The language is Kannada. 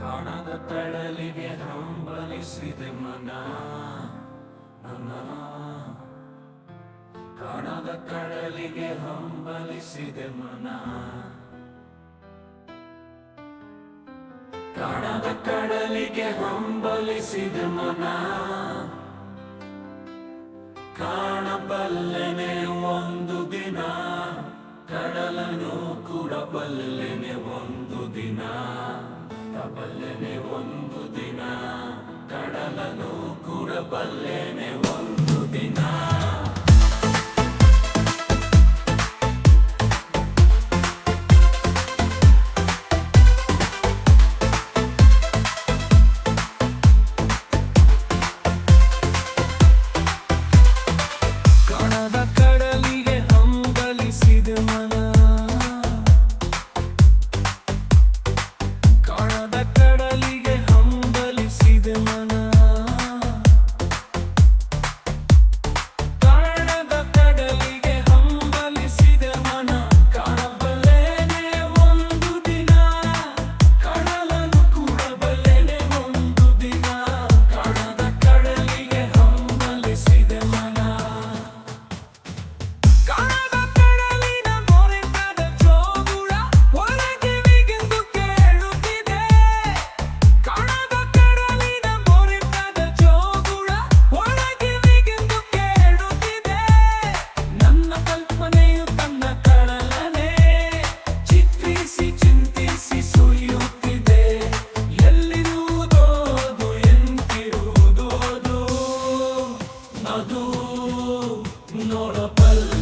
ಕಾಣದ ಕಡಲಿಗೆ ಹಂಬಲಿಸಿದೆ ಮನ. ನನ್ನ ಕಾಣದ ಕಡಲಿಗೆ ಹಂಬಲಿಸಿದೆ ಮನ. ಕಾಣದ ಕಡಲಿಗೆ ಹಂಬಲಿಸಿದೆ ಮನ. ಕಾಣಬಲ್ಲೆನೆ ಒಂದು ದಿನ, ಕಡಲನು ಕೂಡ ಬಲ್ಲೆನೆ ಒಂದು ದಿನ. ಕಬಲ್ಲೆನೆ ಒಂದು ದಿನ ಕಡಲನು ಕೂಡ ಬಲ್ಲೆನೆ ಒಂದು ದಿನ ಅದು ನೋಡಬಲ್ಲ